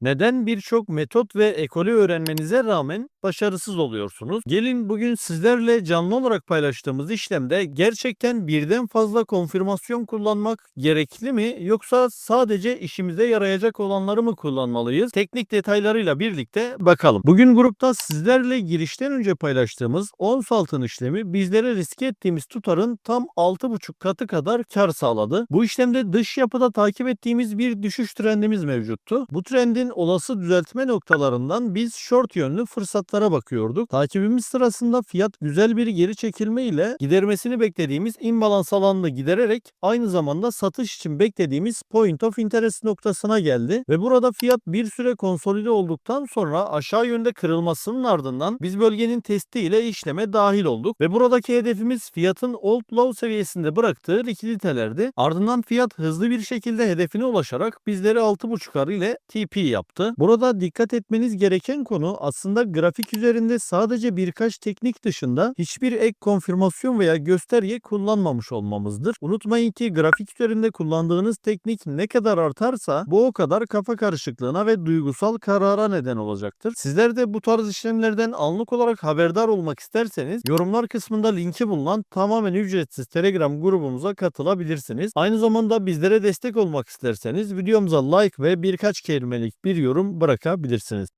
Neden birçok metot ve ekolü öğrenmenize rağmen başarısız oluyorsunuz? Gelin bugün sizlerle canlı olarak paylaştığımız işlemde gerçekten birden fazla konfirmasyon kullanmak gerekli mi yoksa sadece işimize yarayacak olanları mı kullanmalıyız? Teknik detaylarıyla birlikte bakalım. Bugün grupta sizlerle girişten önce paylaştığımız ons altın işlemi bizlere riske ettiğimiz tutarın tam 6,5 katı kadar kar sağladı. Bu işlemde dış yapıda takip ettiğimiz bir düşüş trendimiz mevcuttu. Bu trendin olası düzeltme noktalarından biz short yönlü fırsatlara bakıyorduk. Takibimiz sırasında fiyat güzel bir geri çekilme ile gidermesini beklediğimiz imbalans alanını gidererek aynı zamanda satış için beklediğimiz point of interest noktasına geldi ve burada fiyat bir süre konsolide olduktan sonra aşağı yönde kırılmasının ardından biz bölgenin testi ile işleme dahil olduk ve buradaki hedefimiz fiyatın old low seviyesinde bıraktığı likiditelerdi. Ardından fiyat hızlı bir şekilde hedefine ulaşarak bizleri 6.5 ile TP yaptı. Burada dikkat etmeniz gereken konu aslında grafik üzerinde sadece birkaç teknik dışında hiçbir ek konfirmasyon veya gösterge kullanmamış olmamızdır. Unutmayın ki grafik üzerinde kullandığınız teknik ne kadar artarsa bu o kadar kafa karışıklığına ve duygusal karara neden olacaktır. Sizler de bu tarz işlemlerden anlık olarak haberdar olmak isterseniz yorumlar kısmında linki bulunan tamamen ücretsiz Telegram grubumuza katılabilirsiniz. Aynı zamanda bizlere destek olmak isterseniz videomuza like ve birkaç kelimelik bir yorum bırakabilirsiniz.